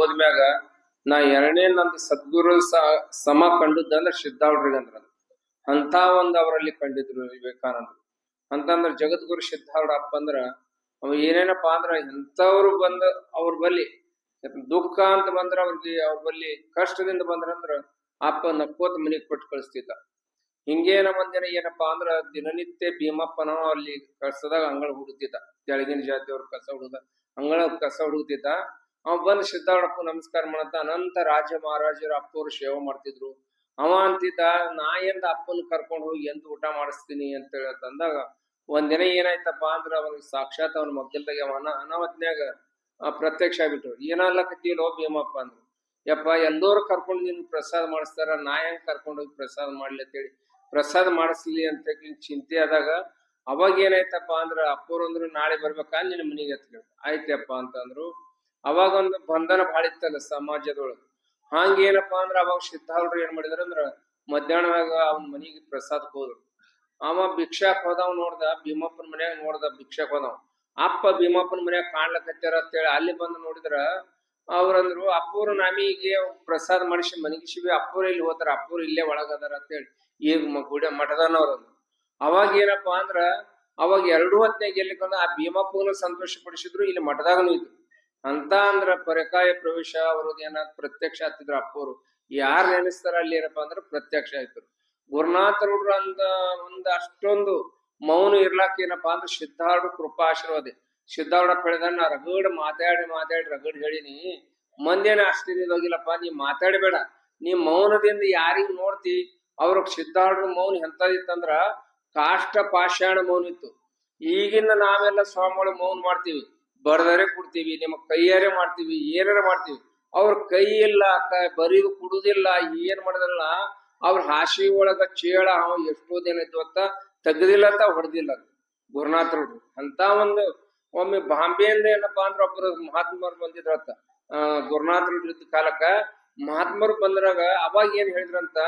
ಹೋದ್ಮ್ಯಾಗ ನಾ ಎರಡನೇ ನಂದು ಸದ್ಗುರು ಸಮ ಕಂಡದ್ದು ಅಂದ್ರೆ ಸಿದ್ಧಾರ್ಡ್ರಿಗೆ ಅಂದ್ರ ಅಂತ ಒಂದ್ ಅವರಲ್ಲಿ ಕಂಡಿದ್ರು ವಿವೇಕಾನಂದರು. ಅಂತಂದ್ರ ಜಗದ್ಗುರು ಸಿದ್ಧಾರ್ಡ ಅಪ್ಪ ಅಂದ್ರ ಅವ ಏನೇನಪ್ಪ ಅಂದ್ರ ಎಂತವ್ರು ಬಂದ ಅವ್ರ ಬಲ್ಲಿ ದುಃಖ ಅಂತ ಬಂದ್ರ ಅವ್ರಿಗೆ ಅವ್ರ ಬಲ್ಲಿ ಕಷ್ಟದಿಂದ ಬಂದ್ರಂದ್ರ ಅಪ್ಪ ನಕ್ಕೋತ ಮನಿಗ್ ಕೊಟ್ಟು ಕಳಿಸ್ತಿದ್ದ. ಹಿಂಗೇನ ಮಂದಿನ ಏನಪ್ಪಾ ಅಂದ್ರ ದಿನನಿತ್ಯ ಭೀಮಪ್ಪನ ಅಲ್ಲಿ ಕಸದಾಗ ಅಂಗಳ ಹುಡುಕ್ತಿದ್ದ. ತೆಳಗಿನ ಜಾತಿಯವ್ರ ಕಸ ಹುಡುಗ ಅಂಗಳ ಕಸ ಹುಡುಕ್ತಿದ್ದ. ಅವ ಬಂದು ನಮಸ್ಕಾರ ಮಾಡತ್ತ ಅನಂತ ರಾಜ ಮಹಾರಾಜರು ಅಪ್ಪವ್ರು ಸೇವೆ ಮಾಡ್ತಿದ್ರು. ಅವ ಅಂತಿದ್ದ, ನಾ ಎಂದ ಅಪ್ಪನ ಕರ್ಕೊಂಡು ಹೋಗಿ ಎಂತ ಊಟ ಮಾಡಿಸ್ತೀನಿ ಅಂತ ಹೇಳಿ ಅಂದಾಗ ಒಂದಿನ ಏನಾಯ್ತಪ್ಪ ಅಂದ್ರ ಅವ್ನಿಗೆ ಸಾಕ್ಷಾತ್ ಅವನ ಮಗ್ಗಲ್ದಾಗ ಅವನ ಅನಾವತ್ನ್ಯಾಗ ಪ್ರತ್ಯಕ್ಷ ಆಗ್ಬಿಟ್ರು. ಏನಲ್ಲಕತ್ತೀಲೋ ಭೀಮಪ್ಪ ಅಂದ್ರು. ಯಪ್ಪ, ಎಲ್ಲರೂ ಕರ್ಕೊಂಡು ನಿನ್ ಪ್ರಸಾದ ಮಾಡಿಸ್ತಾರ, ನಾ ಹೆಂಗ್ ಕರ್ಕೊಂಡು ಹೋಗಿ ಪ್ರಸಾದ ಮಾಡ್ಲಿ ಅಂತೇಳಿ. ಪ್ರಸಾದ ಮಾಡಿಸ್ಲಿ ಅಂತ ಚಿಂತೆ ಆದಾಗ, ಅವಾಗ ಏನಾಯ್ತಪ್ಪ ಅಂದ್ರ ಅಪ್ಪವ್ರು ಅಂದ್ರು, ನಾಳೆ ಬರ್ಬೇಕಾ? ನಿನ್ನ ಮನೆಗೆ ಅಂತ ಕೇಳಿದ್ರು ಆಯ್ತಪ್ಪ ಅಂತಂದ್ರು. ಅವಾಗ ಒಂದು ಬಂಧನ ಭಾಳ ಇತ್ತಲ್ಲ ಸಮಾಜದೊಳಗೆ. ಹಂಗೇನಪ್ಪಾ ಅಂದ್ರ ಅವಾಗ ಸಿದ್ಧಾಲ್ರು ಏನ್ ಮಾಡಿದ್ರ ಅಂದ್ರ ಮಧ್ಯಾಹ್ನದಾಗ ಅವನ ಮನಿಗೆ ಪ್ರಸಾದಕ್ಕೆ ಹೋದ್ರು. ಅವ ಭಿಕ್ಷಾಕ್ ಹೋದವ್ ನೋಡ್ದ, ಭೀಮಪ್ಪನ ಮನ್ಯಾಗ ನೋಡ್ದ ಭಿಕ್ಷಾಕ್ ಹೋದವ್. ಅಪ್ಪ ಭೀಮಪ್ಪನ ಮನ್ಯಾಗ ಕಾಣ್ಲಕತ್ತಾರ ಅಂತೇಳಿ ಅಲ್ಲಿ ಬಂದು ನೋಡಿದ್ರ ಅವ್ರಂದ್ರು ಅಪ್ಪೂರ್ ನಮಿಗೆ ಪ್ರಸಾದ ಮಾಡಿಸಿ ಮನಗಿಸಿವಿ ಅಪ್ಪವ್ರು ಇಲ್ಲಿ ಹೋತಾರ, ಅಪ್ಪೂರ್ ಇಲ್ಲೇ ಒಳಗದಾರ ಅಂತೇಳಿ. ಈಗ ಗುಡ ಮಠದನವ್ರ ಅವಾಗ ಏನಪ್ಪಾ ಅಂದ್ರ ಅವಾಗ ಎರಡು ಹೊತ್ನಾಗ ಎಲ್ಲಿಕಂದ್ರ ಆ ಭೀಮಪ್ಪನ ಸಂತೋಷ ಪಡಿಸಿದ್ರು, ಇಲ್ಲಿ ಮಠದಾಗನು ಇದ್ರು. ಅಂತ ಅಂದ್ರ ಪರಕಾಯ ಪ್ರವೇಶ ಅವ್ರದ್ದು ಏನ ಪ್ರತ್ಯಕ್ಷ ಆಗ್ತಿದ್ರು ಅಪ್ಪೋರು. ಯಾರು ನೆನೆಸ್ತಾರ ಅಲ್ಲಿ ಏನಪ್ಪಾ ಅಂದ್ರ ಪ್ರತ್ಯಕ್ಷ ಆಯ್ತು ಗುರುನಾಥರುಡ್ರು ಅಂದ ಒಂದ್ ಅಷ್ಟೊಂದು ಮೌನ ಇರ್ಲಾಕ ಏನಪ್ಪಾ ಅಂದ್ರ ಸಿದ್ಧಾರ್ಢ ಕೃಪಾ ಆಶೀರ್ವಾದಿ. ಸಿದ್ಧಾರ್ಢ ನಾ ರಗಡ್ ಮಾತಾಡಿ ಮಾತಾಡಿ ರಗಡ್ ಹೇಳಿನಿ. ಮಂದೇನ ಹೋಗಿಲ್ಲಪ್ಪ, ನೀ ಮಾತಾಡಬೇಡ. ನೀ ಮೌನದಿಂದ ಯಾರಿಗ್ ನೋಡ್ತಿ? ಅವ್ರ ಸಿದ್ಧಾರ್ಢ ಮೌನ ಎಂತದಿತ್ತಂದ್ರ ಕಾಷ್ಟ ಪಾಷಾಣ ಮೌನ ಇತ್ತು. ಈಗಿನ ನಾವೆಲ್ಲ ಸ್ವಾಮಿಗಳು ಮೌನ ಮಾಡ್ತೀವಿ. ಬರ್ದರೆ ಕೊಡ್ತೀವಿ, ನಿಮ್ಮ ಕೈಯಾರೆ ಮಾಡ್ತೀವಿ, ಏನಾರ ಮಾಡ್ತೀವಿ. ಅವ್ರ ಕೈ ಇಲ್ಲ, ಕ, ಬರೀದು ಕುಡುದಿಲ್ಲ, ಏನ್ ಮಾಡಿದ್ರಲ್ಲ ಅವ್ರ ಹಾಸಿ ಒಳಗ ಚೇಳ, ಅವ ಎಷ್ಟೋ ದಿನ ಇದ್ವು ಅಂತ ತೆಗ್ದಿಲ್ಲ ಅಂತ ಹೊಡೆದಿಲ್ಲ ಗುರುನಾಥರು ಅಂತ ಒಂದು ಒಮ್ಮೆ ಬಾಂಬೆಯಿಂದ ಏನಪ್ಪಾ ಅಂದ್ರೆ ಒಬ್ರು ಮಹಾತ್ಮರು ಬಂದಿದ್ರತ್ತ. ಅಂತ ಗುರುನಾಥರು ಇದ್ದ ಕಾಲಕ್ಕ ಮಹಾತ್ಮರು ಬಂದ್ರಾಗ ಅವಾಗ ಏನ್ ಹೇಳಿದ್ರಂತ,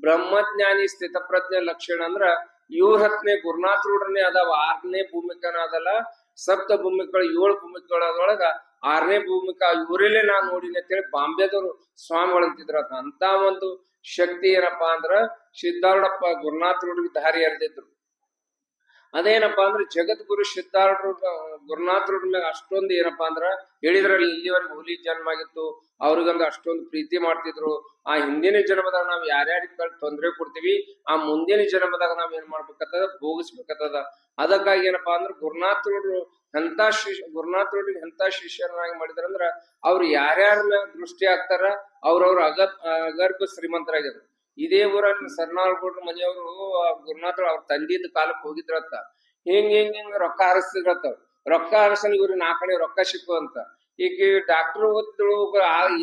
ಬ್ರಹ್ಮಜ್ಞಾನಿ ಸ್ಥಿತಪ್ರಜ್ಞ ಲಕ್ಷಣ ಅಂದ್ರ ಇವ್ರ ಹತ್ತನೇ ಗುರುನಾಥರುಡ್ರನೆ ಅದಾವ, ಆರನೇ ಭೂಮಿಕನ ಅದಲ್ಲ ಸಪ್ತ ಭೂಮಿಗಳು, ಏಳು ಭೂಮಿಕೆಗಳೊಳಗ ಆರನೇ ಭೂಮಿಕ ಇವರಲ್ಲೇ ನಾ ನೋಡಿನಿ ಅಂತೇಳಿ ಬಾಂಬೆದವರು ಸ್ವಾಮಿಗಳು ಅಂತಿದ್ರು. ಅಂತ ಒಂದು ಶಕ್ತಿ ಏನಪ್ಪಾ ಅಂದ್ರ ಸಿದ್ಧಾರ್ಡಪ್ಪ ಗುರುನಾಥ ಹುಡುಗಿ ದಾರಿ ಎರೆದಿದ್ರು. ಅದೇನಪ್ಪಾ ಅಂದ್ರೆ ಜಗದ್ಗುರು ಸಿದ್ಧಾರ್ಥರು ಗುರುನಾಥರ ಅಷ್ಟೊಂದು ಏನಪ್ಪಾ ಅಂದ್ರ ಹೇಳಿದ್ರಲ್ಲಿ ಇಲ್ಲಿವರೆಗೆ ಹುಲಿ ಜನ್ಮ ಆಗಿತ್ತು, ಅವ್ರಿಗೊಂದು ಅಷ್ಟೊಂದು ಪ್ರೀತಿ ಮಾಡ್ತಿದ್ರು. ಆ ಹಿಂದಿನ ಜನ್ಮದಾಗ ನಾವ್ ಯಾರ್ಯಾರಿಗೆ ತೊಂದರೆ ಕೊಡ್ತೀವಿ, ಆ ಮುಂದಿನ ಜನ್ಮದಾಗ ನಾವ್ ಏನ್ ಮಾಡ್ಬೇಕತ್ತದ ಭೋಗಿಸ್ಬೇಕತ್ತದ ಅದಕ್ಕಾಗಿ ಏನಪ್ಪಾ ಅಂದ್ರ ಗುರುನಾಥರು ಎಂತ ಶಿಷ್ಯ ಗುರುನಾಥರು ಎಂತ ಶಿಷ್ಯರನ್ನಾಗಿ ಮಾಡಿದ್ರಂದ್ರ ಅವ್ರು ಯಾರ್ಯಾರ ದೃಷ್ಟಿ ಆಗ್ತಾರ ಅವ್ರವ್ರ ಅಗ ಅಗರ್ಭ ಶ್ರೀಮಂತರಾಗಿದ್ರು. ಇದೇ ಊರಲ್ಲಿ ಸರ್ನಾಳ್ಗೌಡ್ರ ಮನೆಯವರು ಗುರುನಾಥ್ ಅವ್ರ ತಂದಿದ್ದ ಕಾಲಕ್ಕೆ ಹೋಗಿದ್ರತ್ತ. ಹಿಂಗ್ ಹಿಂಗ್ ಹಿಂಗ್ ರೊಕ್ಕ ಹರಿಸ್ತಿದ್ರತ್ತ ರೊಕ್ಕ ಹರಿಸಲ್ ಇವ್ರ ನಾ ಕಡೆ ರೊಕ್ಕ ಸಿಕ್ಕು ಅಂತ. ಈಗ ಡಾಕ್ಟರ್ ಓದಿದ್ರು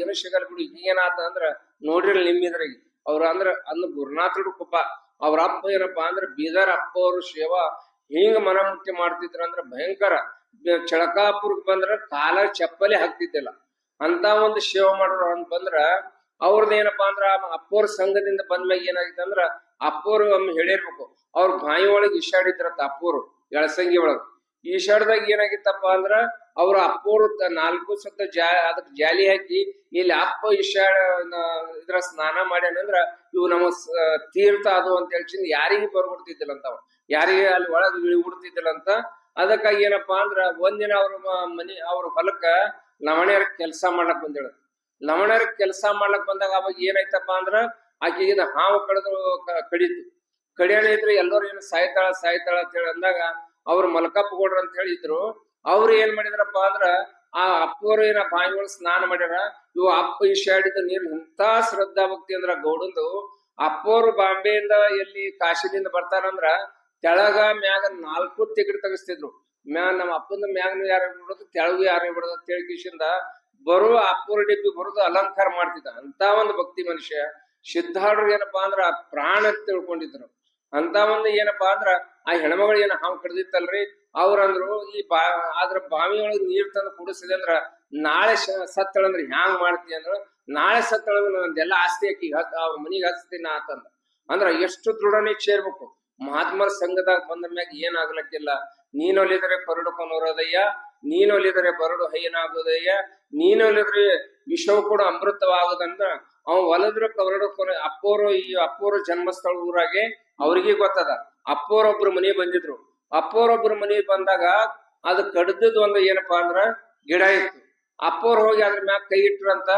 ಏನು ಸಿಗಲ್ ಬಿಡು, ಈಗ ಏನಾತ ಅಂದ್ರ ನೋಡ್ರಿ ನಿಮ್ಮಿದ್ರಾಗ ಅವ್ರ ಅಂದ್ರ ಅಂದ್ ಗುರುನಾಥರು ಕುಪ್ಪ ಅವ್ರ ಅಪ್ಪ ಏನಪ್ಪಾ ಅಂದ್ರ ಬೀದರ್ ಅಪ್ಪ ಅವ್ರ ಸೇವಾ ಹಿಂಗ್ ಮನಮುಟ್ಟಿ ಮಾಡ್ತಿದ್ರ ಅಂದ್ರ ಭಯಂಕರ. ಬ- ಚಳಕಾಪುರಕ್ ಬಂದ್ರ ಕಾಲ ಚಪ್ಪಲಿ ಹಾಕ್ತಿದ್ದಿಲ್ಲ. ಅಂತ ಒಂದು ಸೇವೆ ಮಾಡೋರು ಅಂತ ಬಂದ್ರ ಅವ್ರದ್ದು ಏನಪ್ಪಾ ಅಂದ್ರ ಅಪ್ಪೋರ್ ಸಂಘದಿಂದ ಬಂದ್ಮ್ಯಾಗ ಏನಾಗಿತ್ತು ಅಂದ್ರ ಅಪ್ಪೋರು ಒಮ್ಮೆ ಹೇಳಿರ್ಬೇಕು. ಅವ್ರ ಬಾಯಿ ಒಳಗೆ ಈಶಾಡಿದ್ರತ್ತ ಅಪ್ಪೋರು, ಎಳಸಂಗಿ ಒಳಗ. ಈಶಾಡ್ದಾಗ ಏನಾಗಿತ್ತಪ್ಪ ಅಂದ್ರ ಅವ್ರ ಅಪ್ಪೋರು ನಾಲ್ಕು ಸತ್ತ ಜಾ, ಅದಕ್ ಜಾಲಿ ಹಾಕಿ ಇಲ್ಲಿ ಅಪ್ಪ ಈಶಾಡ ಇದ್ರ ಸ್ನಾನ ಮಾಡ್ಯಾನಂದ್ರ ಇವು ನಮ್ಮ ತೀರ್ಥ ಅದು ಅಂತ ಹೇಳ್ಚಿಂದ ಯಾರಿಗೂ ಬರ್ಬಿಡ್ತಿದ್ದಿಲ್ಲ ಅಂತ ಅವ ಯಾರಿಗೆ ಅಲ್ಲಿ ಒಳಗ್ ಇಳಿಬಿಡ್ತಿದ್ದಿಲ್ಲ ಅಂತ ಅದಕ್ಕಾಗಿ ಏನಪ್ಪಾ ಅಂದ್ರ ಒಂದಿನ ಅವ್ರ ಮನಿ, ಅವ್ರ ಹೊಲಕ್ಕ ಲವಣ್ಯರ ಕೆಲಸ ಮಾಡಕ್ ಬಂದೇಳ ಲವಣ್ಯರ ಕೆಲಸ ಮಾಡ್ಲಕ್ ಬಂದಾಗ ಅವಾಗ ಏನಾಯ್ತಪ್ಪ ಅಂದ್ರ ಆಕೆಗಿನ ಹಾವು ಕಡಿದ್ರು ಕಡಿತು. ಕಡಿಯೋಣ ಇದ್ರೆ ಎಲ್ಲರೂ ಏನು ಸಾಯ್ತಾಳ ಸಾಯ್ತಾಳ ಅಂತ ಹೇಳಿ ಅಂದಾಗ ಅವ್ರು ಮಲ್ಕಪ್ಪ ಗೌಡ್ರ ಅಂತ ಹೇಳಿದ್ರು ಅವ್ರು ಏನ್ ಮಾಡಿದ್ರಪ್ಪ ಅಂದ್ರ ಆ ಅಪ್ಪವರು ಏನ ಬಾಯಿಗಳು ಸ್ನಾನ ಮಾಡ್ಯಾರ. ಇವು ಅಪ್ಪ ಈ ಈಶಾಡಿದ ನೀರು ಎಂತ ಶ್ರದ್ಧಾ ಭಕ್ತಿ ಅಂದ್ರ ಗೌಡಂದು. ಅಪ್ಪವರು ಬಾಂಬೆಯಿಂದ ಎಲ್ಲಿ ಕಾಶಿದಿಂದ ಬರ್ತಾರಂದ್ರ ತೆಳಗ ಮ್ಯಾಗ ನಾಲ್ಕು ತಿಗಡಿ ತೆಗಿಸ್ತಿದ್ರು. ಮ್ಯಾ, ನಮ್ಮ ಅಪ್ಪನ ಮ್ಯಾಗನು ಯಾರು ಬಿಡೋದು ತೆಳಗು ಯಾರು ಬಿಡೋದು ತಿಳ್ಕಿಸಿಂದ ಬರುವ ಡಿಬ್ಬಿ ಬರೋದು ಅಲಂಕಾರ ಮಾಡ್ತಿದ್ದ. ಅಂತ ಒಂದು ಭಕ್ತಿ ಮನುಷ್ಯ ಸಿದ್ಧಾರ್ಡ್ರು ಏನಪ್ಪಾ ಅಂದ್ರ ಪ್ರಾಣ ತಿಳ್ಕೊಂಡಿದ್ರು. ಅಂತ ಒಂದು ಏನಪ್ಪಾ ಅಂದ್ರ ಆ ಹೆಣ್ಮಗಳು ಏನ ಹಾವು ಕಡ್ದಿತ್ತಲ್ರಿ? ಅವ್ರಂದ್ರು ಈ ಬಾ, ಆದ್ರ ಬಾವಿ ಒಳಗ್ ನೀರ್ ತಂದು ಕುಡಿಸಿದೆ ಅಂದ್ರ ನಾಳೆ ಸತ್ತಳ ಸತ್ತಳಂದ್ರ ಹ್ಯಾಂಗ್ ಮಾಡ್ತಿ ಅಂದ್ರ, ನಾಳೆ ಸತ್ತಳಂದ್ರ ನಂದೆಲ್ಲ ಆಸ್ತಿ ಹಾಕಿ ಅವ್ರ ಮನಿಗೆ ಹಚ್ತೀನಿ ಆತಂದ ಅಂದ್ರ ಎಷ್ಟು ದೃಢ ನಿಶ್ಚಯ ಇರ್ಬೇಕು. ಮಹಾತ್ಮರ ಸಂಘದಾಗ ಬಂದ ಮ್ಯಾಗ ಏನ್ ಆಗ್ಲಕ್ಕಿಲ್ಲ. ನೀನೊಲಿದರೆ ಬರಡು ಕೊನೋರದಯ್ಯ, ನೀನೊಲಿದರೆ ಬರಡು ಹೈನಾಗೋದಯ್ಯ ನೀನೊಲಿದ್ರೆ ವಿಷವು ಕೂಡ ಅಮೃತವಾಗದಂತ ಅವ ಒಲದ್ರ ಕರಡು ಕೊನೆ, ಅಪ್ಪೋರು ಈ ಅಪ್ಪೋರು ಜನ್ಮಸ್ಥಳ ಊರಾಗೆ ಅವ್ರಿಗೆ ಗೊತ್ತದ. ಅಪ್ಪೋರೊಬ್ರು ಮನೆ ಬಂದಿದ್ರು. ಅಪ್ಪೋರೊಬ್ರು ಮನೆ ಬಂದಾಗ ಅದು ಕಡ್ದದ್ ಒಂದು ಏನಪ್ಪಾ ಅಂದ್ರ ಗಿಡ ಇತ್ತು. ಅಪ್ಪೋರ್ ಹೋಗಿ ಅದ್ರ ಮ್ಯಾಗ ಕೈ ಇಟ್ರಂತ,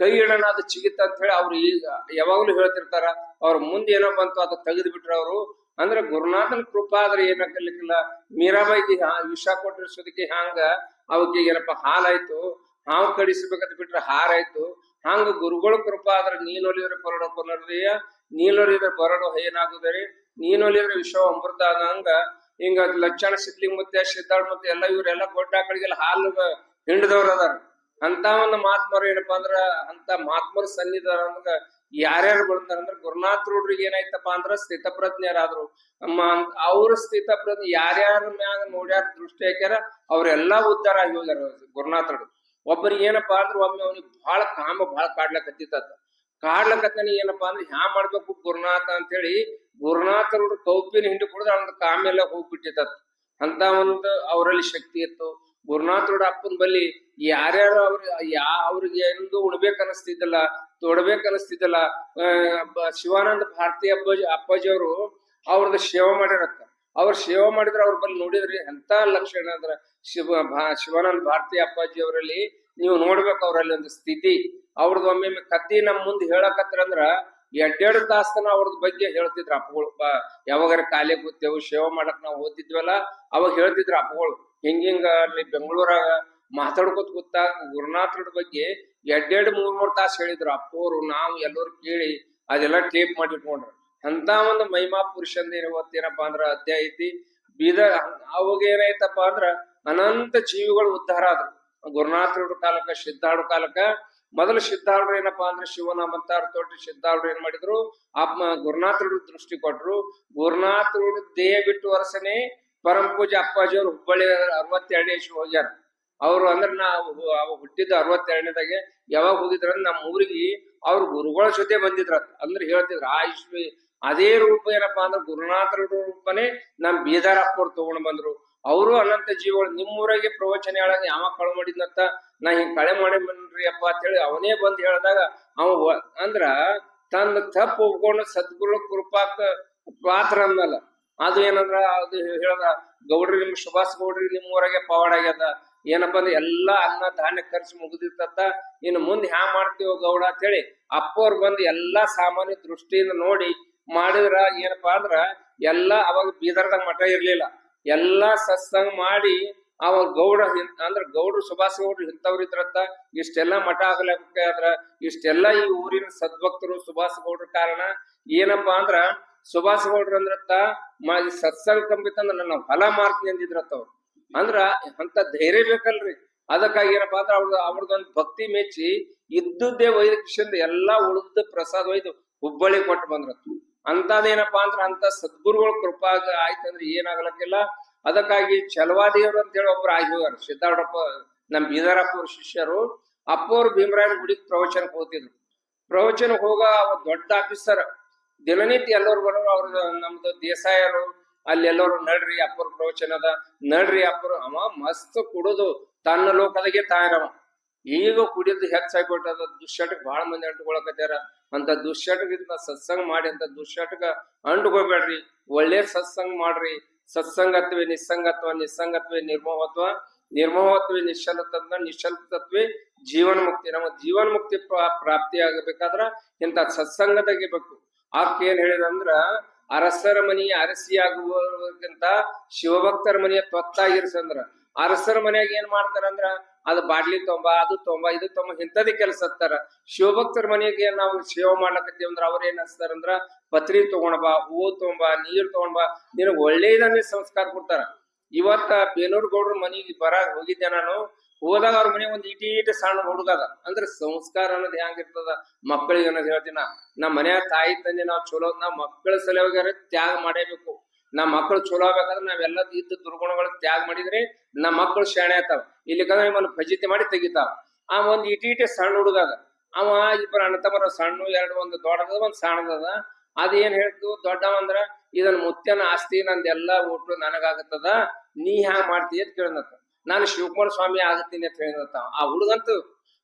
ಕೈ ಇಡೋಣ ಅದು ಚಿಗಿತ ಅಂತ ಹೇಳಿ ಅವ್ರು ಈಗ ಯಾವಾಗ್ಲೂ ಹೇಳ್ತಿರ್ತಾರ. ಅವ್ರ ಮುಂದೆ ಏನೋ ಬಂತು ಅದು ತೆಗೆದು ಬಿಟ್ರ ಅವರು ಅಂದ್ರೆ ಗುರುನಾಥನ ಕೃಪಾ ಆದ್ರೆ ಏನಾಗಲಿಕ್ಕಿಲ್ಲ ಮೀರಾಬಾಯಿಗೆ ವಿಷ ಕೊಟ್ಟಿರ್ಸೋದಕ್ಕೆ ಹ್ಯಾಂಗ? ಅವಕ್ಕೆ ಏನಪ್ಪ, ಹಾಲಾಯ್ತು. ಹಾವು ಕಡಿಸ್ಬೇಕಂತ ಬಿಟ್ರೆ ಹಾರಾಯ್ತು. ಹಂಗ ಗುರುಗಳ ಕೃಪಾ ಆದ್ರೆ ನೀನೊಲಿದ್ರೆ ಬರಡು ಪುನರ್ದಯ ನೀನೊಲಿದ್ರೆ ಬರಡು ಏನಾಗುದರಿ? ನೀನೊಲಿದ್ರೆ ವಿಷ ಅಮೃತ ಆದಂಗ. ಹಿಂಗ ಲಕ್ಷಣ ಸಿದ್ಲಿಂಗ್ ಮತ್ತೆ ಸಿದ್ಧಾರ್ಥ ಮತ್ತೆ, ಎಲ್ಲ ಇವ್ರೆಲ್ಲ ಕಡೆಗೆಲ್ಲ ಹಾಲು ಹಿಂಡದವ್ರ ಅದಾರ. ಅಂತ ಒಂದು ಮಾತ್ಮರು ಏನಪ್ಪಾ ಅಂದ್ರ ಅಂತ ಮಹಾತ್ಮರ ಸನ್ನಿಧಾನ ಅಂದ್ರ ಯಾರ್ಯಾರು ಬರ್ತಾರ ಅಂದ್ರ ಗುರುನಾಥ್ ರೂಢ್ರಿಗೆ ಏನಾಯ್ತಪ್ಪ ಅಂದ್ರ ಸ್ಥಿತಪ್ರಜ್ಞರಾದ್ರು. ಅವ್ರ ಸ್ಥಿತಪ್ರಜ್ಞೆ ಯಾರ್ಯಾರ ಮ್ಯಾಗ ನೋಡ್ಯಾರ ದೃಷ್ಟಿ ಹಾಕ್ಯಾರ, ಅವ್ರೆಲ್ಲಾ ಉದ್ಧಾರ ಆಗಿ ಹೋಗ್ಯಾರ ಗುರುನಾಥರು ಒಬ್ಬರಿಗೆ ಏನಪ್ಪಾ ಅಂದ್ರ ಒಮ್ಮೆ ಅವನಿಗೆ ಬಹಳ ಕಾಮ ಬಹಳ ಕಾಡ್ಲಕತ್ತಿತ್ತ ಕಾಡ್ಲಕತ್ತಾನ ಏನಪ್ಪಾ ಅಂದ್ರೆ ಹ್ಯಾ ಮಾಡ್ಬೇಕು ಗುರುನಾಥ ಅಂತೇಳಿ ಗುರುನಾಥರು ಕೌಪಿನ ಹಿಂಡಿ ಕುಡಿದ್ರೆ ಅವ್ನ ಕಾಮ ಎಲ್ಲ ಹೋಗ್ಬಿಟ್ಟಿತ್ತ ಅಂತ ಒಂದು ಅವರಲ್ಲಿ ಶಕ್ತಿ ಇತ್ತು. ಗುರುನಾಥರುಡ ಅಪ್ಪನ ಬಲ್ಲಿ ಯಾರ್ಯಾರು ಅವ್ರ ಯಾ ಅವ್ರಿಗೆ ಎಂದು ಉಣ್ಬೇಕ್ ಅನಿಸ್ತಿದ್ದಲ್ಲ, ತೊಡ್ಬೇಕು ಅನಿಸ್ತಿದ್ದಲ್ಲ ಶಿವಾನಂದ ಭಾರತಿ ಅಪ್ಪಾಜಿ ಅವರು ಅವ್ರದ್ದು ಸೇವೆ ಮಾಡಿರತ್ತ. ಅವ್ರ ಸೇವೆ ಮಾಡಿದ್ರೆ ಅವ್ರ ಬಲ್ಲಿ ನೋಡಿದ್ರಿ ಎಂತ ಲಕ್ಷಣ ಅಂದ್ರ ಶಿವ ಶಿವಾನಂದ ಭಾರತಿ ಅಪ್ಪಾಜಿ ಅವರಲ್ಲಿ ನೀವು ನೋಡ್ಬೇಕು ಅವರಲ್ಲಿ ಒಂದು ಸ್ಥಿತಿ. ಅವ್ರದ್ದು ಒಮ್ಮೆ ಕತ್ತಿ ನಮ್ ಮುಂದೆ ಹೇಳಕತ್ರ ಅಂದ್ರ ಎರಡೆರಡು ತಾಸ್ತನ ಅವ್ರದ್ ಬಗ್ಗೆ ಹೇಳ್ತಿದ್ರ ಅಪ್ಪಗಳು. ಯಾವಾಗಾರ ಕಾಲೇ ಕೂತೇವು, ಸೇವೆ ಮಾಡಕ್ ನಾವು ಓದ್ತಿದ್ವಲ್ಲ ಅವಾಗ ಹೇಳ್ತಿದ್ರ ಅಪ್ಪಗಳು. ಹಿಂಗಿಂಗ ಅಲ್ಲಿ ಬೆಂಗಳೂರಾಗ ಮಾತಾಡ್ಕೊತ ಗೊತ್ತಾಗ ಗುರುನಾಥರ ಬಗ್ಗೆ ಎರಡೆರಡು ಮೂರ್ ಮೂರ್ ತಾಸು ಹೇಳಿದ್ರು. ಅಪ್ಪೋರು, ನಾವು ಎಲ್ಲರೂ ಕೇಳಿ ಅದೆಲ್ಲ ಟೇಪ್ ಮಾಡಿ ಇಟ್ಕೊಂಡ್ರು. ಅಂತ ಒಂದು ಮಹಿಮಾ ಪುರುಷಂದ ಇವತ್ತೇನಪ್ಪಾ ಅಂದ್ರ ಅಧ್ಯಾಯ ಐತಿ. ಬೀದರ್ ಅವಾಗ ಏನಾಯ್ತಪ್ಪ ಅಂದ್ರ ಅನಂತ ಜೀವಿಗಳು ಉದ್ಧಾರ ಆದ್ರು. ಗುರುನಾಥರ ಕಾಲಕ್ಕ ಸಿದ್ಧಾರ್ಢ ಕಾಲಕ್ಕ ಮೊದಲು ಸಿದ್ಧಾರ್ಢರು ಏನಪ್ಪಾ ಅಂದ್ರೆ ಶಿವನ ಮಂತಾರ್ ತೊಟ್ಟು ಸಿದ್ಧಾರ್ಢರು ಏನ್ ಮಾಡಿದ್ರು. ಅಪ್ಪ ಗುರುನಾಥರು ದೃಷ್ಟಿ ಕೊಟ್ರು. ಗುರುನಾಥರು ದೇಹ ಬಿಟ್ಟು ವರ್ಷನೇ ಪರಮ ಪೂಜೆ ಅಪ್ಪಾಜಿಯವರು ಹುಬ್ಬಳ್ಳಿ ಅರವತ್ತೆರಡನೇ ಇಸ್ವಿ ಹೋಗ್ಯಾರ. ಅವ್ರು ಅಂದ್ರ ನಾವು ಅವಾಗ ಹುಟ್ಟಿದ್ದು ಅರವತ್ತೆರಡನೇದಾಗೆ ಯಾವಾಗ ಹೋಗಿದ್ರ ನಮ್ಮ ಊರಿಗೆ ಅವ್ರ ಗುರುಗಳ ಜೊತೆ ಬಂದಿದ್ರ ಅಂದ್ರೆ ಹೇಳ್ತಿದ್ರು, ಆ ಇಸ್ವಿ ಅದೇ ರೂಪ ಏನಪ್ಪಾ ಅಂದ್ರೆ ಗುರುನಾಥರ ರೂಪನೇ ನಮ್ ಬೀದರ್ ಅಪ್ಪವ್ರು ತಗೊಂಡ್ ಬಂದ್ರು. ಅವರು ಅನಂತ ಜೀವಗಳು ನಿಮ್ಮೂರಾಗೆ ಪ್ರವಚನ ಹೇಳಾಗ ಯಾವ ಕಳೆ ಮಾಡಿದ್ನಂತ? ನಾ ಹಿಂಗ್ ಕಳೆ ಮಾಡಿ ಬನ್ರಿ ಅಪ್ಪ ಅಂತ ಹೇಳಿ ಅವನೇ ಬಂದ್ ಹೇಳಿದಾಗ ಅವ ಅಂದ್ರ ತನ್ನ ತಪ್ಪು ಒಪ್ಕೊಂಡು ಸದ್ಗುರು ಕೃಪಾಕ ಪಾತ್ರ ಅಂದಲ್ಲ. ಅದು ಏನಂದ್ರ, ಅದು ಹೇಳದ, ಗೌಡ್ರಿ ನಿಮ್ ಸುಭಾಷ್ ಗೌಡ್ರಿ ನಿಮ್ ಊರಾಗೆ ಪವಾಡ ಆಗ್ಯದ. ಏನಪ್ಪಾ ಅಂದ್ರೆ, ಎಲ್ಲಾ ಅನ್ನ ಧಾನ್ಯ ಖರ್ಚು ಮುಗಿದಿರ್ತತ್ತ ಇನ್ನು ಮುಂದೆ ಹ್ಯಾ ಮಾಡ್ತೀವೋ ಗೌಡ ಅಂತ ಹೇಳಿ ಅಪ್ಪವ್ರು ಬಂದು ಎಲ್ಲಾ ಸಾಮಾನ್ಯ ದೃಷ್ಟಿಯಿಂದ ನೋಡಿ ಮಾಡಿದ್ರ ಏನಪ್ಪಾ ಅಂದ್ರ, ಎಲ್ಲಾ ಅವಾಗ ಬೀದರ್ದಾಗ ಮಠ ಇರ್ಲಿಲ್ಲ. ಎಲ್ಲಾ ಸತ್ಸಂಗ ಮಾಡಿ ಅವ ಗೌಡ ಅಂದ್ರ ಗೌಡ್ರು ಸುಭಾಷ್ ಗೌಡ್ರು ಇಂಥವ್ರು ಇದ್ರತ್ತ, ಇಷ್ಟೆಲ್ಲಾ ಮಠ ಆಗ್ಲಾದ್ರ ಇಷ್ಟೆಲ್ಲಾ ಈ ಊರಿನ ಸದ್ಭಕ್ತರು ಸುಭಾಷ್ ಗೌಡ್ರ ಕಾರಣ ಏನಪ್ಪಾ ಅಂದ್ರ ಸುಭಾಷ್ ಗೌಡ್ರ ಅಂದ್ರತ್ತ, ಮಾಜಿ ಸತ್ಸಂಗ ಕಂಬಿತಂದ್ರ ನನ್ನ ಹೊಲ ಮಾರ್ತೀನಿ ಅಂದಿದ್ರತ್ತ ಅವ್ರು. ಅಂದ್ರ ಅಂತ ಧೈರ್ಯ ಬೇಕಲ್ರಿ. ಅದಕ್ಕಾಗಿ ಏನಪ್ಪಾ ಅಂದ್ರೆ ಅವ್ರ ಅವ್ರದೊಂದ್ ಭಕ್ತಿ ಮೆಚ್ಚಿ ಇದ್ದುದೇ ವೈದ್ಯಕ್ಷಿಂದ ಎಲ್ಲಾ ಉಳಿದ ಪ್ರಸಾದ ಒಯ್ದು ಹುಬ್ಬಳ್ಳಿ ಕೊಟ್ಟು ಬಂದ್ರತ್ತ. ಅಂತದೇನಪ್ಪಾ ಅಂದ್ರ ಅಂತ ಸದ್ಗುರುಗಳ ಕೃಪಾ ಆಯ್ತಂದ್ರ ಏನಾಗಲಕ್ಕಿಲ್ಲ. ಅದಕ್ಕಾಗಿ ಚಲವಾದಿಯವರು ಅಂತ ಹೇಳಿ ಒಬ್ರು ಆಗಿ ಹೋಗ್ಯಾರ ಸಿದ್ದಾರ್ಡಪ್ಪ ನಮ್ ಬೀದರಪ್ಪ ಶಿಷ್ಯರು ಅಪ್ಪವ್ರು ಭೀಮರಾಯನ ಗುಡಿಗೆ ಪ್ರವಚನಕ್ಕೆ ಹೋಗ್ತಿದ್ರು. ಪ್ರವಚನಕ್ಕೆ ಹೋಗ ದೊಡ್ಡ ಆಫೀಸರ್. ದಿನನಿತ್ಯ ಎಲ್ಲರೂ ಬರೋರು ಅವ್ರ ನಮ್ದು ದೇಸಾಯರು, ಅಲ್ಲಿ ಎಲ್ಲರೂ ನಡ್ರಿ ಅಪ್ಪರ ಪ್ರವಚನದ, ನಡ್ರಿ ಅಪ್ಪರು, ಅವ ಮಸ್ತ್ ಕುಡುದು, ತನ್ನ ಲೋಕದಾಗೆ ತಾಯರವ ಈಗ ಕುಡಿಯೋದು ಹೆಚ್ಚಾಗ್ಬಿಟ್ಟದ ದುಶ್ಚಟಕ್ ಬಹಳ ಮಂದಿ ಅಂಟ್ಕೊಳಕತ್ಯಾರ. ಅಂತ ದುಶ್ಚಟಗಿಂತ ಸತ್ಸಂಗ ಮಾಡಿ, ಅಂತ ದುಶ್ಚಟಕ ಅಂಟ್ಕೋಬೇಡ್ರಿ. ಒಳ್ಳೆ ಸತ್ಸಂಗ ಮಾಡ್ರಿ. ಸತ್ಸಂಗತ್ವೇ ನಿಸ್ಸಂಗತ್ವ, ನಿಸ್ಸಂಗತ್ವೇ ನಿರ್ಮೋಹತ್ವ. ನಿರ್ಮೋಹತ್ವೇ ನಿಶ್ಚಲತತ್ವ, ನಿಶ್ಚಲತತ್ವೇ ಜೀವನ್ ಮುಕ್ತಿ ನಮ್ಮ ಜೀವನ್ ಮುಕ್ತಿ ಪ್ರಾ- ಪ್ರಾಪ್ತಿ ಆಗಬೇಕಾದ್ರ ಇಂಥ ಸತ್ಸಂಗದಾಗಿರ್ಬೇಕು ಬೇಕು. ಆಕೆ ಏನ್ ಹೇಳಿದಂದ್ರ, ಅರಸರ ಮನೆಯ ಅರಸಿಯಾಗುವಕ್ಕಿಂತ ಶಿವಭಕ್ತರ ಮನೆಯ ತ್ವತ್ತಾಗಿರ್ಸಂದ್ರ ಅರಸರ ಮನೆಯಾಗ ಏನ್ ಮಾಡ್ತಾರಂದ್ರ, ಅದು ಬಾಡ್ಲಿ ತೊಂಬ, ಅದು ತೊಂಬ, ಇದು ತೊಂಬ ಇಂಥದೇ ಕೆಲಸ ಹತ್ತಾರ. ಶಿವಭಕ್ತರ ಮನೆಗೆ ನಾವು ಸೇವೆ ಮಾಡ್ಲಕತ್ತೀವಿ ಅಂದ್ರ ಅವ್ರ ಏನ್ ಹಚ್ತಾರಂದ್ರ, ಪತ್ರಿ ತಗೊಂಡ್ಬ ಹೂವು ತಗೊಂಬ ನೀರ್ ತಗೊಂಡ್ಬ ನಿನಗ್ ಒಳ್ಳೇದನ್ನೇ ಸಂಸ್ಕಾರ ಕೊಡ್ತಾರ. ಇವತ್ತ ಬೇನೂರ್ ಗೌಡ್ರ ಮನೆಗೆ ಬರ ಹೋಗಿದ್ದೆ ನಾನು. ಹೋದಾಗ ಅವ್ರ ಮನೆ ಒಂದ್ ಇಟೀಟ ಸಣ್ಣ ಹುಡುಗ ಅದ. ಅಂದ್ರೆ ಸಂಸ್ಕಾರ ಅನ್ನೋದು ಹೆಂಗಿರ್ತದ ಮಕ್ಕಳಿಗೆ ಅನ್ನೋದು ಹೇಳ್ತೀನ ನಮ್ಮ ಮನೆಯ ತಾಯಿ ತಂದೆ ನಾವು ಚಲೋ ನಾವ್ ಮಕ್ಕಳ ಸಲುವಾಗಿ ತ್ಯಾಗ ಮಾಡೇಬೇಕು. ನಮ್ಮ ಮಕ್ಕಳು ಚಲೋ ಆಗ್ಬೇಕಂದ್ರೆ ನಾವೆಲ್ಲ ಇದ್ದ ದುರ್ಗುಣಗಳು ತ್ಯಾಗ ಮಾಡಿದ್ರೆ ನಮ್ಮ ಮಕ್ಕಳು ಶಾಣೆ ಆತಾವ ಇಲ್ಲಿ ಕಂದ್ರೆ ನಿಮ್ಮನ್ನ ಫಜಿತಿ ಮಾಡಿ ತೆಗಿತಾವ ಆ ಒಂದ್ ಇಟೀಟೆ ಸಣ್ಣ ಹುಡುಗ ಅವ ಇಬ್ಬರು ಅಣ್ಣ ತಮ್ಮರ ಸಣ್ಣ, ಎರಡು ಒಂದು ದೊಡ್ಡದ, ಒಂದು ಸಣ್ಣದದ ಅದ. ಏನ್ ಹೇಳ್ತು? ದೊಡ್ಡವ ಅಂದ್ರ ಇದನ್ ಮುತ್ಯನ ಆಸ್ತಿ ನಂದೆಲ್ಲ ಊಟ ನನಗಾಗತ್ತದ ನೀ ಹ್ಯಾಂಗ ಮಾಡ್ತೀಯ ಅಂತ ಕೇಳಿದತ್ತ ನಾನು ಶಿವಕುಮಾರ ಸ್ವಾಮಿ ಆಗತ್ತೀನಿ ಅಂತ ಹೇಳಿದಂತ ಆ ಹುಡುಗಂತೂ,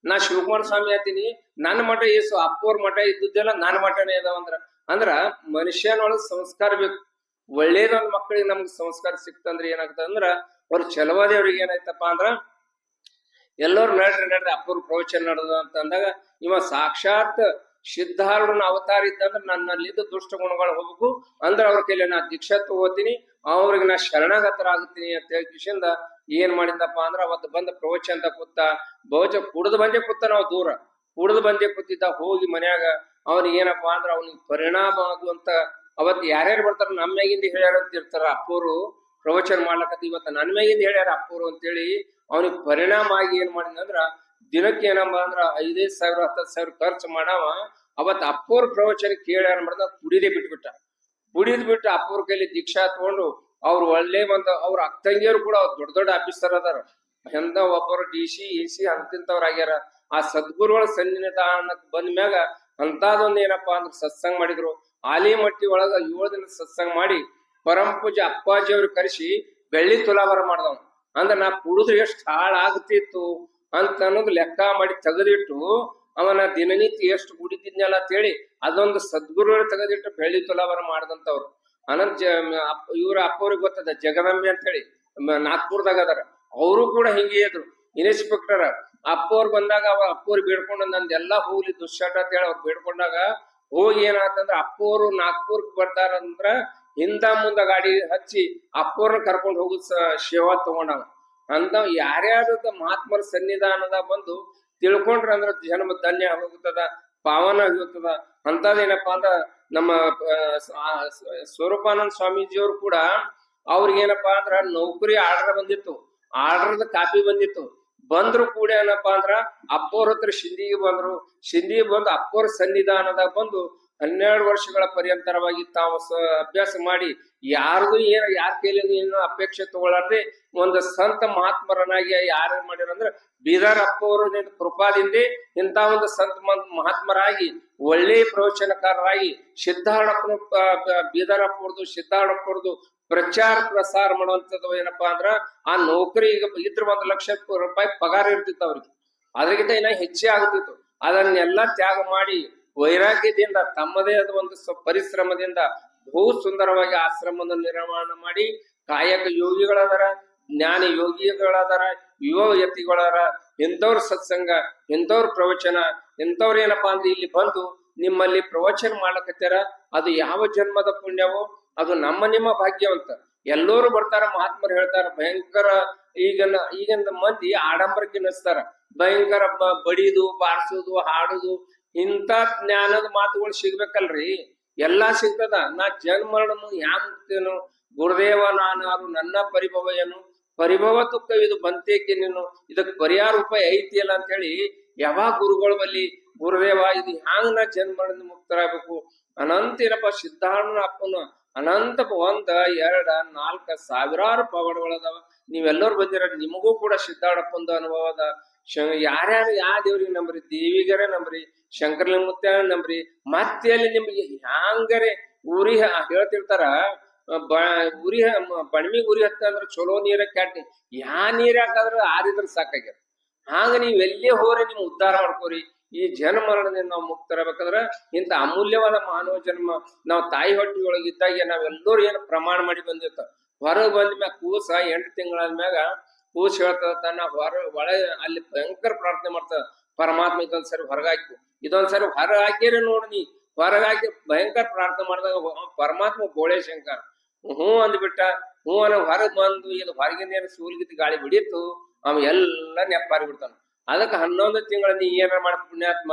ನಾ ಶಿವಕುಮಾರ ಸ್ವಾಮಿ ಆತೀನಿ ನನ್ನ ಮಠ ಏಸು ಅಪ್ಪೋರ್ ಮಠ ಇದ್ದುದೆಲ್ಲ ನನ್ನ ಮಠನೇ ಇದಾವ ಅಂದ್ರ. ಅಂದ್ರ ಮನುಷ್ಯನೊಳಗ ಸಂಸ್ಕಾರ ಬೇಕು. ಒಳ್ಳೇದೊಂದ್ ಮಕ್ಕಳಿಗೆ ನಮ್ಗೆ ಸಂಸ್ಕಾರ ಸಿಕ್ತಂದ್ರ ಏನಾಗ್ತದ ಅಂದ್ರ, ಅವ್ರ ಚಲವಾದೇವ್ರಿಗೆ ಏನಾಯ್ತಪ್ಪ ಅಂದ್ರ, ಎಲ್ಲರೂ ನಡ್ರಿ ನಡ್ರಿ ಅಪ್ಪರು ಪ್ರವಚನ ನಡೆದ ಅಂತ ಅಂದಾಗ, ಇವ ಸಾಕ್ಷಾತ್ ಸಿದ್ಧಾರೂಢನ ಅವತಾರ ಇದ್ದಂದ್ರೆ ನನ್ನಲ್ಲಿದ್ದ ದುಷ್ಟ ಗುಣಗಳು ಹೋಗ್ಬೇಕು. ಅಂದ್ರೆ ಅವ್ರ ಕೈಲಿ ನಾ ದೀಕ್ಷಾ ತಗೋತೀನಿ. ಅವ್ರಿಗೆ ನಾ ಶರಣಾಗತರ ಆಗುತ್ತೀನಿ ಅಂತ ಹೇಳಿ ಏನ್ ಮಾಡಿದ್ದಪ್ಪ ಅಂದ್ರ ಅವತ್ತು ಬಂದ ಪ್ರವಚನ ಕೂತ ಬಹುಚ ಕುಡ್ದು ಬಂದೇ ಕೂತ ನಾವು ದೂರ. ಕುಡ್ದು ಬಂದೆ ಕೂತಿದ್ದ ಹೋಗಿ ಮನ್ಯಾಗ ಅವ್ನಿಗೆ ಏನಪ್ಪಾ ಅಂದ್ರ ಅವ್ನಿಗೆ ಪರಿಣಾಮ ಆಗುವಂತ ಅವತ್ ಯಾರ್ಯಾರು ಬರ್ತಾರ ನಮ್ಮ ಮ್ಯಾಗಿಂದ ಅಂತ ಇರ್ತಾರ ಅಪ್ಪೋರು. ಪ್ರವಚನ ಮಾಡ್ಲಕತ್ತ ಇವತ್ತ ನನ್ನ ಮ್ಯಾಗಿಂದ ಹೇಳ್ಯಾರ ಅಪ್ಪೋರು ಅಂತೇಳಿ ಅವನಿಗೆ ಪರಿಣಾಮ ಆಗಿ ಏನ್ ಮಾಡಿದಂದ್ರ ದಿನಕ್ಕೆ ಏನಪ್ಪ ಅಂದ್ರ ಐದೈದ್ ಸಾವಿರ ಹತ್ತತ್ತು ಸಾವಿರ ಖರ್ಚು ಮಾಡವ, ಅವತ್ ಅಪ್ಪೋರ್ ಪ್ರವಚನ ಕೇಳ್ಯಾರ ಮಾಡ್ದ ಕುಡಿದೇ ಬಿಟ್ಬಿಟ್ಟ. ಕುಡಿದ್ ಬಿಟ್ಟು ಅಪ್ಪೋರ್ ಕೈಲಿ ದೀಕ್ಷಾ ತಗೊಂಡು ಅವ್ರು ಒಳ್ಳೆ ಒಂದು ಅವ್ರ ಅಕ್ಕಂಗಿಯರು ಕೂಡ ದೊಡ್ಡ ದೊಡ್ಡ ಆಫೀಸರ್ ಅದಾರ. ಎಂತ ಒಬ್ಬರು ಡಿ ಸಿ ಎ ಸಿ ಅಂತಿಂತವ್ರ ಆಗ್ಯಾರ. ಆ ಸದ್ಗುರುಗಳ ಸನ್ನಿಧಾನಕ್ ಬಂದ ಮ್ಯಾಗ ಅಂತಾದೊಂದ್ ಏನಪ್ಪಾ ಅಂದ್ರೆ ಸತ್ಸಂಗ ಮಾಡಿದ್ರು. ಆಲಿಮಟ್ಟಿ ಒಳಗ ಏಳು ದಿನ ಸತ್ಸಂಗ ಮಾಡಿ ಪರಂ ಪೂಜೆ ಅಪ್ಪಾಜಿ ಅವ್ರು ಕರೆಸಿ ಬೆಳ್ಳಿ ತುಲಾಭಾರ ಮಾಡ್ದವ್ ಅಂದ್ರ ನಾ ಕುಡಿದ್ರೆ ಎಷ್ಟು ಹಾಳಾಗ್ತಿತ್ತು ಅಂತ ಅನ್ನೋದು ಲೆಕ್ಕ ಮಾಡಿ ತೆಗೆದಿಟ್ಟು ಅವನ ದಿನನಿತ್ಯ ಎಷ್ಟು ಕುಡಿತಿದ್ನಲ್ಲ ಅಂತೇಳಿ ಅದೊಂದು ಸದ್ಗುರುಗಳು ತೆಗೆದಿಟ್ಟು ಬೆಳ್ಳಿ ತುಲಾಭಾರ ಮಾಡ್ದಂತವ್ರು. ಅನಂತ ಇವ್ರ ಅಪ್ಪವ್ರಿಗೆ ಗೊತ್ತದ ಜಗದಂಬೆ ಅಂತ ಹೇಳಿ ನಾಗ್ಪುರದಾಗ ಅದಾರ. ಅವರು ಕೂಡ ಹಿಂಗೆ ಇದ್ರು. ಇನ್ಸ್ಪೆಕ್ಟರ್, ಅಪ್ಪವ್ರು ಬಂದಾಗ ಅವ ಅಪ್ಪವ್ರು ಬೇಡ್ಕೊಂಡು ನಂದೆಲ್ಲ ಹೋಗ್ಲಿ ದುಶ್ಶಟ ಅಂತ ಹೇಳಿ ಅವ್ರು ಬೇಡ್ಕೊಂಡಾಗ ಹೋಗಿ ಏನಾತಂದ್ರ ಅಪ್ಪವ್ರು ನಾಗ್ಪುರ್ಗ್ ಬರ್ತಾರಂದ್ರ ಹಿಂದ ಮುಂದ ಗಾಡಿ ಹಚ್ಚಿ ಅಪ್ಪವ್ರನ್ನ ಕರ್ಕೊಂಡು ಹೋಗುದ್ ಸ- ಸೇವಾ ತಗೊಂಡವ ಅಂತ ಯಾರ್ಯಾರ ಮಹಾತ್ಮರ ಸನ್ನಿಧಾನದ ಬಂದು ತಿಳ್ಕೊಂಡ್ರ ಅಂದ್ರ ಜನ್ಮ ಧನ್ಯ ಹೋಗುತ್ತದ ಪಾವನ ಆಗುತ್ತದ ಅಂತದೇನಪ್ಪಾ ಅಂದ್ರ ನಮ್ಮ ಸ್ವರೂಪಾನಂದ ಸ್ವಾಮೀಜಿಯವರು ಕೂಡ ಅವ್ರಿಗೇನಪ್ಪಾ ಅಂದ್ರ ನೌಕರಿ ಆರ್ಡರ್ ಬಂದಿತ್ತು. ಆರ್ಡರ್ದ ಕಾಪಿ ಬಂದಿತ್ತು. ಬಂದ್ರು ಕೂಡ ಏನಪ್ಪಾ ಅಂದ್ರ ಅಪ್ಪೋರ್ ಹತ್ರ ಶಿಂದಿಗೆ ಬಂದ್ರು. ಶಿಂದಿಗೆ ಬಂದು ಅಪ್ಪೋರ್ ಸನ್ನಿಧಾನದಾಗ ಬಂದು ಹನ್ನೆರಡು ವರ್ಷಗಳ ಪರ್ಯಂತರವಾಗಿ ತಾವು ಅಭ್ಯಾಸ ಮಾಡಿ ಯಾರಿಗೂ ಏನ, ಯಾರ ಕೈಲಿ ಏನು ಅಪೇಕ್ಷೆ ತಗೊಳ್ಳಾರ್ದೆ ಒಂದು ಸಂತ ಮಹಾತ್ಮರನಾಗಿ ಯಾರು ಮಾಡ್ಯಾರ ಅಂದ್ರೆ ಬೀದರ್ ಅಪ್ಪವರು ಕೃಪಾದಿಂದ ಇಂಥ ಒಂದು ಸಂತ ಮಹಾತ್ಮರಾಗಿ, ಒಳ್ಳೆ ಪ್ರವಚನಕಾರರಾಗಿ ಸಿದ್ಧಾರೂಢಪ್ಪನ ಪ- ಪ- ಬೀದರ್ ಅಪ್ಪವ್ರದು ಸಿದ್ಧಾರೂಢಪ್ಪವ್ರದು ಪ್ರಚಾರ ಪ್ರಸಾರ ಮಾಡುವಂಥದ್ದು ಏನಪ್ಪಾ ಅಂದ್ರ ಆ ನೌಕರಿ ಈಗ ಇದ್ರ ಒಂದು ಲಕ್ಷ ರೂಪಾಯಿ ಪಗಾರ ಇರ್ತಿತ್ತು ಅವ್ರಿಗೆ. ಅದಕ್ಕಿಂತ ಇನ್ನ ಹೆಚ್ಚೇ ಆಗ್ತಿತ್ತು. ಅದನ್ನೆಲ್ಲ ತ್ಯಾಗ ಮಾಡಿ ವೈರಾಗ್ಯದಿಂದ ತಮ್ಮದೇ ಆದ ಒಂದು ಪರಿಶ್ರಮದಿಂದ ಬಹು ಸುಂದರವಾಗಿ ಆಶ್ರಮವನ್ನು ನಿರ್ಮಾಣ ಮಾಡಿ ಕಾಯಕ ಯೋಗಿಗಳಾದರ, ಜ್ಞಾನ ಯೋಗಿಗಳಾದರ, ಯುವ ಯತಿಗಳಾರ ಎಂಥವ್ರ ಸತ್ಸಂಗ, ಎಂಥವ್ರ ಪ್ರವಚನ ಎಂತವ್ರ ಏನಪ್ಪಾ ಅಂದ್ರೆ ಇಲ್ಲಿ ಬಂದು ನಿಮ್ಮಲ್ಲಿ ಪ್ರವಚನ ಮಾಡ್ಲಕತ್ಯಾರ, ಅದು ಯಾವ ಜನ್ಮದ ಪುಣ್ಯವೋ, ಅದು ನಮ್ಮ ನಿಮ್ಮ ಭಾಗ್ಯವಂತ. ಎಲ್ಲರೂ ಬರ್ತಾರ, ಮಹಾತ್ಮರು ಹೇಳ್ತಾರ, ಭಯಂಕರ ಈಗಿನ ಈಗಿನ ಮಂದಿ ಆಡಂಬರಕ್ಕೆ ನಡೆಸ್ತಾರ ಭಯಂಕರ ಬಡಿದು, ಬಾರಿಸೋದು, ಹಾಡುದು ಇಂಥ ಜ್ಞಾನದ ಮಾತುಗಳು ಸಿಗ್ಬೇಕಲ್ರಿ? ಎಲ್ಲಾ ಸಿಗ್ತದ. ನಾ ಜನ್ಮರಣ ಯಾಂತೇನು ಮುಕ್ತೇನು? ಗುರುದೇವ ನಾನು ನನ್ನ ಪರಿಭವ ಏನು? ಪರಿಭವ ತುಕ್ಕ ಇದು ಬಂತೇಕೆ ನೀನು? ಇದಕ್ ಪರಿಹಾರ ಉಪಾಯ ಐತಿಯಲ್ಲ ಅಂತ ಹೇಳಿ ಯಾವಾಗ ಗುರುಗಳ ಬಲ್ಲಿ, ಗುರುದೇವ, ಇದು ಹ್ಯಾಂಗ ನಾ ಜನ್ಮರಣ ಮುಕ್ತರಾಗಬೇಕು? ಅನಂತ ಏನಪ್ಪ ಸಿದ್ಧಾರ್ಣ ಅಪ್ಪನ? ಅನಂತ ಒಂದ ಎರಡ ನಾಲ್ಕ ಸಾವಿರಾರು ಪವಾಡಗಳದಾವ ನೀವೆಲ್ಲರೂ ಬಂದಿರ, ನಿಮಗೂ ಕೂಡ ಸಿದ್ಧಾರೂಢಪ್ಪಂದು ಅನುಭವ ಅದ. ಯಾರ್ಯಾರು ಯಾವ ದೇವ್ರಿಗೆ ನಂಬ್ರಿ? ದೇವಿಗರೇ ನಂಬ್ರಿ? ಶಂಕರಲಿಂಗಮುತ್ಯ ನಂಬ್ರಿ. ಮತ್ತೆ ಅಲ್ಲಿ ನಿಮ್ಗೆ ಹ್ಯಾಂಗರೆ ಉರಿ ಹೇಳ್ತಿರ್ತಾರ ಉರಿ ಬಣ್ಮಿಗ್ ಉರಿ ಹತ್ತಂದ್ರ ಚಲೋ ನೀರ ಕ್ಯಾಟಿ ಯಾ ನೀರ್ ಹಾಕಾದ್ರ ಆರಿದ್ರ ಸಾಕಾಗ್ಯದ. ಹಾಗ ನೀವ್ ಎಲ್ಲೇ ಹೋರಿ ನಿಮ್ ಉದ್ಧಾರ ಮಾಡ್ಕೋರಿ. ಈ ಜನ್ಮ ಮರಣದಿಂದ ನಾವು ಮುಕ್ತರಬೇಕಂದ್ರ ಇಂತ ಅಮೂಲ್ಯವಾದ ಮಾನವ ಜನ್ಮ ನಾವು ತಾಯಿ ಹೊಟ್ಟಿ ಒಳಗಿದ್ದಾಗ ನಾವೆಲ್ಲರೂ ಏನು ಪ್ರಮಾಣ ಮಾಡಿ ಬಂದಿರ್ತ ಹೊರಗ್ ಬಂದ ಮ್ಯಾಗ ಕೂಸ ಎಂಟು ತಿಂಗಳಾದ್ಮ್ಯಾಗ ಮ್ಯಾಗ ಕೂಸ್ ಹೇಳ್ತದ ತನ್ನ ಹೊರ ಒಳ ಅಲ್ಲಿ ಭಯಂಕರ ಪ್ರಾರ್ಥನೆ ಮಾಡ್ತದ ಪರಮಾತ್ಮ ಇದೊಂದ್ಸರಿ ಹೊರಗಾಕಿ ಇದೊಂದ್ಸರಿ ಹೊರ ನೋಡು ನೋಡ್ ನೀ. ಹೊರಗಾಕಿ ಭಯಂಕರ ಪ್ರಾರ್ಥನೆ ಮಾಡಿದಾಗ ಪರಮಾತ್ಮ ಗೋಳೆ ಶಂಕರ್. ಹ್ಞೂ ಅಂದ್ಬಿಟ್ಟ, ಹ್ಞೂ ಅನ್ನೋ ಹೊರಗೆ ಬಂದು ಇದು ಹೊರಗಿಂದ ಏನು ಸೂಲ್ಗಿದ್ದು ಗಾಳಿ ಬಿಡಿತ್ತು ಅವ ಎಲ್ಲ ನೆಪ್ಪಾರಿ ಬಿಡ್ತಾನ. ಅದಕ್ಕೆ ಹನ್ನೊಂದು ತಿಂಗಳ ನೀ ಏನ ಮಾಡ ಪುಣ್ಯಾತ್ಮ,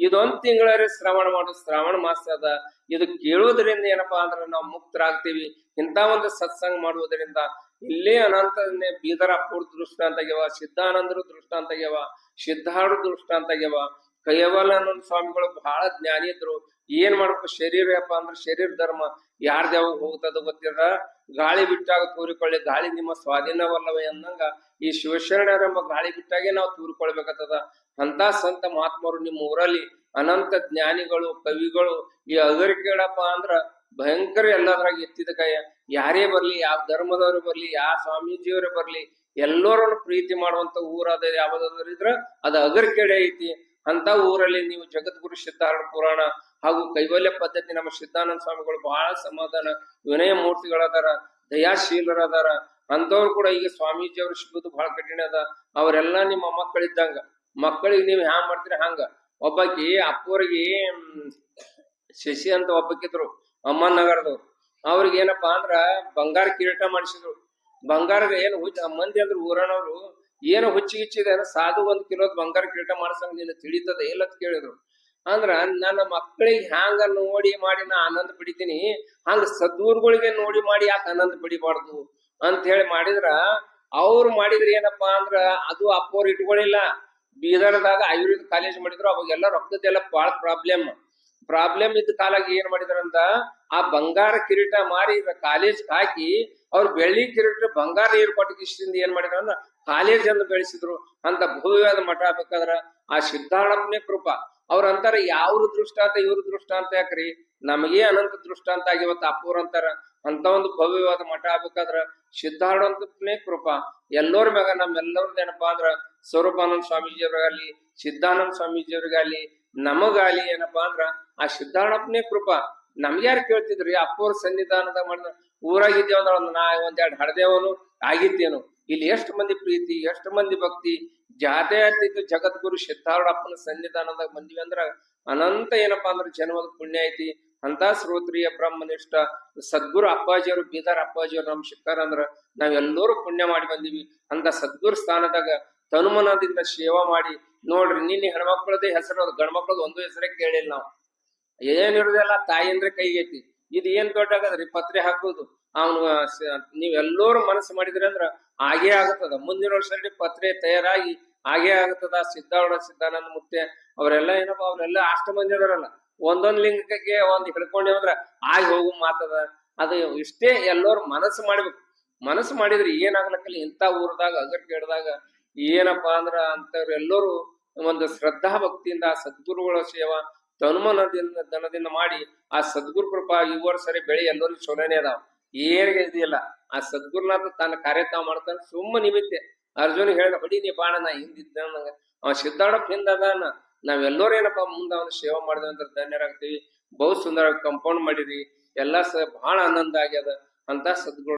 ಇದೊಂದ್ ತಿಂಗಳರೆ ಶ್ರವಣ ಮಾಡು, ಶ್ರಾವಣ ಮಾಸ ಅದ. ಇದು ಕೇಳೋದ್ರಿಂದ ಏನಪ್ಪಾ ಅಂದ್ರೆ ನಾವು ಮುಕ್ತರಾಗ್ತೀವಿ. ಇಂಥ ಒಂದು ಸತ್ಸಂಗ ಮಾಡುವುದರಿಂದ ಇಲ್ಲೇ ಅನಂತ ಬೀದರ ಅಪ್ಪುರ್ ದೃಷ್ಟಾಂತ ಗೆವ ಸಿದ್ಧಾನಂದರು ದೃಷ್ಟಾಂತ ಗೆವ ಸಿದ್ಧಾರ್ಢ ದೃಷ್ಟಾಂತ ಗೆವ ಕೈವಲಾನಂದ ಸ್ವಾಮಿಗಳು ಬಹಳ ಜ್ಞಾನಿ ಇದ್ರು. ಏನ್ ಮಾಡ್ಬೇಕು ಶರೀರ ಯಪ್ಪ ಅಂದ್ರೆ ಶರೀರ ಧರ್ಮ. ಯಾರ್ದ ಯಾವಾಗ ಹೋಗ್ತದ ಗೊತ್ತಿರ ಗಾಳಿ ಬಿಟ್ಟಾಗ ತೂರಿಕೊಳ್ಳಿ, ಗಾಳಿ ನಿಮ್ಮ ಸ್ವಾಧೀನವಲ್ಲವೇ ಅನ್ನಂಗ ಈ ಶಿವಶರಣರೆಂಬ ಗಾಳಿ ಬಿಟ್ಟಾಗೆ ನಾವು ತೂರಿಕೊಳ್ಬೇಕಾಗ್ತದ. ಅಂತ ಸಂತ ಮಹಾತ್ಮರು ನಿಮ್ಮ ಊರಲ್ಲಿ ಅನಂತ ಜ್ಞಾನಿಗಳು, ಕವಿಗಳು ಈ ಅಗರಿಕೆಡಪ್ಪ ಅಂದ್ರ ಭಯಂಕರ ಎಲ್ಲದ್ರಾಗ ಎತ್ತಿದ ಕೈ ಯಾರೇ ಬರ್ಲಿ ಯಾವ ಧರ್ಮದವ್ರು ಬರ್ಲಿ ಯಾವ ಸ್ವಾಮೀಜಿಯವರೇ ಬರ್ಲಿ ಎಲ್ಲರನ್ನು ಪ್ರೀತಿ ಮಾಡುವಂತ ಊರಾದ ಯಾವ್ದಾದ್ರು ಇದ್ರ ಅದ ಅಗರ್ಕೆಡೆ ಐತಿ. ಅಂತ ಊರಲ್ಲಿ ನೀವು ಜಗದ್ಗುರು ಸಿದ್ಧಾರಣ ಪುರಾಣ ಹಾಗೂ ಕೈವಲ್ಯ ಪದ್ಧತಿ ನಮ್ಮ ಸಿದ್ಧಾನಂದ ಸ್ವಾಮಿಗಳು ಬಹಳ ಸಮಾಧಾನ. ವಿನಯ ಮೂರ್ತಿಗಳದಾರ ದಯಾಶೀಲರದಾರ. ಅಂತವ್ರು ಕೂಡ ಈಗ ಸ್ವಾಮೀಜಿ ಅವ್ರು ಸಿಗೋದು ಬಹಳ ಕಠಿಣ ಅದ. ಅವರೆಲ್ಲ ನಿಮ್ಮ ಮಕ್ಕಳಿದ್ದಂಗ. ಮಕ್ಕಳಿಗೆ ನೀವು ಹ್ಯಾಂಗ ಮಾಡ್ತೀರಿ ಹಂಗ. ಒಬ್ಬಾಕಿ ಅಪ್ಪೋರಿಗೆ ಮ್, ಶಶಿ ಅಂತ ಒಬ್ಬಕ್ಕಿದ್ರು ಅಮ್ಮನ್ ನಗರದವ್ರು ಅವ್ರಿಗೆ ಏನಪ್ಪಾ ಅಂದ್ರ ಬಂಗಾರ ಕಿರೀಟ ಮಾಡಿಸಿದ್ರು. ಬಂಗಾರದ ಏನು ಹುಚ್ಚ, ಮಂದಿ ಅಂದ್ರೆ ಊರನವ್ರು, ಏನು ಹುಚ್ಚಿ ಹುಚ್ಚಿದೆ ಅಂದ್ರೆ ಸಾಧು ಒಂದ್ ಕಿಲೋದ್ ಬಂಗಾರ ಕಿರೀಟ ಮಾಡ್ಸಂಗ್ ನಿನ್ನ ತಿಳಿತದ ಇಲ್ಲ ಅಂತ ಕೇಳಿದ್ರು. ಅಂದ್ರ ನನ್ನ ಮಕ್ಕಳಿಗೆ ಹ್ಯಾಂಗ ನೋಡಿ ಮಾಡಿ ನಾ ಆನಂದ ಪಡಿತೀನಿ, ಹಂಗ ಸದ್ಗುರುಗಳಿಗೆ ನೋಡಿ ಮಾಡಿ ಯಾಕೆ ಆನಂದ ಪಡಿಬಾರ್ದು ಅಂತ ಹೇಳಿ ಮಾಡಿದ್ರ, ಅವ್ರು ಮಾಡಿದ್ರೆ ಏನಪ್ಪಾ ಅಂದ್ರ ಅದು ಅಪ್ಪವ್ರು ಇಟ್ಕೊಳ್ಳಿಲ್ಲ ಬೀದರ್ದಾಗ ಆಯುರ್ವೇದ ಕಾಲೇಜ್ ಮಾಡಿದ್ರು, ಅವಾಗೆಲ್ಲ ರೊಕ್ಕದೆಲ್ಲ ಬಾಳ ಪ್ರಾಬ್ಲಮ್ ಪ್ರಾಬ್ಲಮ್ ಇದ್ದ ಕಾಲಾಗ ಏನ್ ಮಾಡಿದ್ರಂತ ಆ ಬಂಗಾರ ಕಿರೀಟ ಮಾರಿ ಕಾಲೇಜ್ ಹಾಕಿ, ಅವ್ರ ಬೆಳ್ಳಿ ಕಿರೀಟ ಬಂಗಾರ ನೀರು ಇಷ್ಟಿಂದ ಏನ್ ಮಾಡಿದ್ರ ಅಂದ್ರ ಕಾಲೇಜ್ ಅನ್ನು ಬೆಳೆಸಿದ್ರು, ಅಂತ ಭವ್ಯವಾದ ಮಠ ಆಗ್ಬೇಕಾದ್ರ ಆ ಸಿದ್ಧಾರೂಢಪ್ಪನೇ ಕೃಪಾ. ಅವ್ರ ಅಂತಾರ, ಯಾವ್ರ ದೃಷ್ಟಾಂತ ಇವ್ರ ದೃಷ್ಟಾಂತ ಯಾಕ್ರಿ? ನಮಗೆ ಅನಂತ ದೃಷ್ಟಾಂತ ಆಗಿವತ್ತ ಅಪ್ಪೂರ್ ಅಂತಾರ. ಅಂತ ಒಂದು ಭವ್ಯವಾದ ಮಠ ಆಗ್ಬೇಕಾದ್ರ ಸಿದ್ಧಾರೂಢಪ್ಪನೇ ಕೃಪಾ. ಎಲ್ಲೋರ್ ಮ್ಯಾಗ ನಮ್ಮೆಲ್ಲರದ್ದು ಏನಪ್ಪಾ ಅಂದ್ರ ಸ್ವರೂಪಾನಂದ ಸ್ವಾಮೀಜಿಯವ್ರಿಗಾಗ್ಲಿ ಸಿದ್ಧಾನಂದ ಸ್ವಾಮೀಜಿಯವ್ರಿಗಾಗ್ಲಿ ನಮಗಾಲಿ ಏನಪ್ಪಾ ಅಂದ್ರ, ಆ ಸಿದ್ಧಾರೂಢಪ್ಪನೇ ಕೃಪಾ. ನಮ್ಗ್ಯಾರು ಕೇಳ್ತಿದ್ರಿ ಅಪ್ಪವ್ರ ಸನ್ನಿಧಾನದ ಮಾಡಿದ ಊರಾಗಿದ್ದೇವ ಒಂದು ನಾ ಒಂದೆರಡು ಹಡದೇವನು ಆಗಿದ್ದೇನು? ಇಲ್ಲಿ ಎಷ್ಟು ಮಂದಿ ಪ್ರೀತಿ, ಎಷ್ಟು ಮಂದಿ ಭಕ್ತಿ, ಜಾತೆ ಆಗ್ತಿತ್ತು ಜಗದ್ಗುರು ಸಿದ್ಧಾರೂಢಪ್ಪನ ಸನ್ನಿಧಾನದಾಗ ಬಂದಿವಿ ಅಂದ್ರ, ಅನಂತ ಏನಪ್ಪಾ ಅಂದ್ರ ಜನ್ಮದ ಪುಣ್ಯ ಐತಿ. ಅಂತ ಶ್ರೋತ್ರಿಯ ಬ್ರಹ್ಮನಿಷ್ಠ, ಸದ್ಗುರು ಅಪ್ಪಾಜಿಯವರು, ಬೀದರ್ ಅಪ್ಪಾಜಿಯವರು ನಮ್ ಸಿಕ್ಕಾರ ಅಂದ್ರ ನಾವೆಲ್ಲರೂ ಪುಣ್ಯ ಮಾಡಿ ಬಂದಿವಿ. ಅಂತ ಸದ್ಗುರು ಸ್ಥಾನದಾಗ ತನುಮನದಿಂದ ಸೇವಾ ಮಾಡಿ, ನೋಡ್ರಿ, ನಿನ್ನೆ ಹೆಣ್ಮಕ್ಳದೇ ಹೆಸರು ಗಂಡ್ಮಕ್ಳದ್ ಒಂದು ಹೆಸರೇ ಕೇಳಿಲ್ಲ ನಾವು. ಏನಿರೋದೆಲ್ಲ ತಾಯಿ ಅಂದ್ರೆ ಕೈಗೈತಿ. ಇದು ಏನ್ ದೊಡ್ಡಾಗದ್ರಿ ಪತ್ರೆ ಹಾಕೋದು. ಅವನು ನೀವೆಲ್ಲರೂ ಮನಸ್ಸು ಮಾಡಿದ್ರಿ ಅಂದ್ರ ಆಗೇ ಆಗುತ್ತದ. ಮುಂದಿನ ವರ್ಷದಲ್ಲಿ ಪತ್ರೆ ತಯಾರಾಗಿ ಆಗೇ ಆಗುತ್ತದ. ಸಿದ್ಧಾವಣ ಸಿದ್ಧಾನಂದ ಮುತ್ತೆ ಅವರೆಲ್ಲ ಏನಪ್ಪ, ಅವರೆಲ್ಲ ಅಷ್ಟು ಮಂದಿ ಅದರಲ್ಲ. ಒಂದೊಂದ್ ಲಿಂಗಕ್ಕೆ ಒಂದ್ ಹಿಡ್ಕೊಂಡಿ ಅಂದ್ರ ಆಗಿ ಹೋಗು ಮಾತದ. ಅದು ಇಷ್ಟೇ ಎಲ್ಲರೂ ಮನಸ್ಸು ಮಾಡ್ಬೇಕು. ಮನಸ್ಸು ಮಾಡಿದ್ರೆ ಏನಾಗ್ಲಕ್ಕಲ್ಲ ಇಂಥ ಊರದಾಗ ಅಗರ್ಕೇಡ್ದಾಗ ಏನಪ್ಪಾ ಅಂದ್ರ ಅಂತವ್ರೆಲ್ಲರೂ ಒಂದು ಶ್ರದ್ಧಾ ಭಕ್ತಿಯಿಂದ ಆ ಸದ್ಗುರುಗಳ ಸೇವಾ ತನುಮನದಿಂದ ದನದಿಂದ ಮಾಡಿ ಆ ಸದ್ಗುರು ಕೃಪಾ ಇವರ್ ಸರಿ ಬೆಳಿ ಎಲ್ಲರಿಗೂ ಚಲೋನೇ ಅದಾವ. ಏನಿಗೆ ಇದಿಲ್ಲ. ಆ ಸದ್ಗುರುನಾಥ ತನ್ನ ಕಾರ್ಯ ತಾವ್ ಮಾಡ್ತಾನೆ ಸುಮ್ಮ ನಿಮಿತ್ತೆ. ಅರ್ಜುನ್ ಹೇಳಿದ, ಹೊಡಿ ನೀ ಬಾಣ, ನಾ ಹಿಂದಿದ್ದ ಅವ ಸಿದ್ಧಾಡಪ್ಪ ಹಿಂದ ಅದಾನ. ನಾವೆಲ್ಲರೂ ಏನಪ್ಪಾ ಮುಂದೆ ಅವನ ಸೇವಾ ಮಾಡಿದ್ವಿ ಅಂತ ಧನ್ಯರಾಗ್ತೀವಿ. ಬಹು ಸುಂದರವಾಗಿ ಕಂಪೌಂಡ್ ಮಾಡಿರಿ. ಎಲ್ಲಾ ಸ ಬಹಳ ಆನಂದ ಆಗ್ಯದ ಅಂತ ಸದ್ಗುರು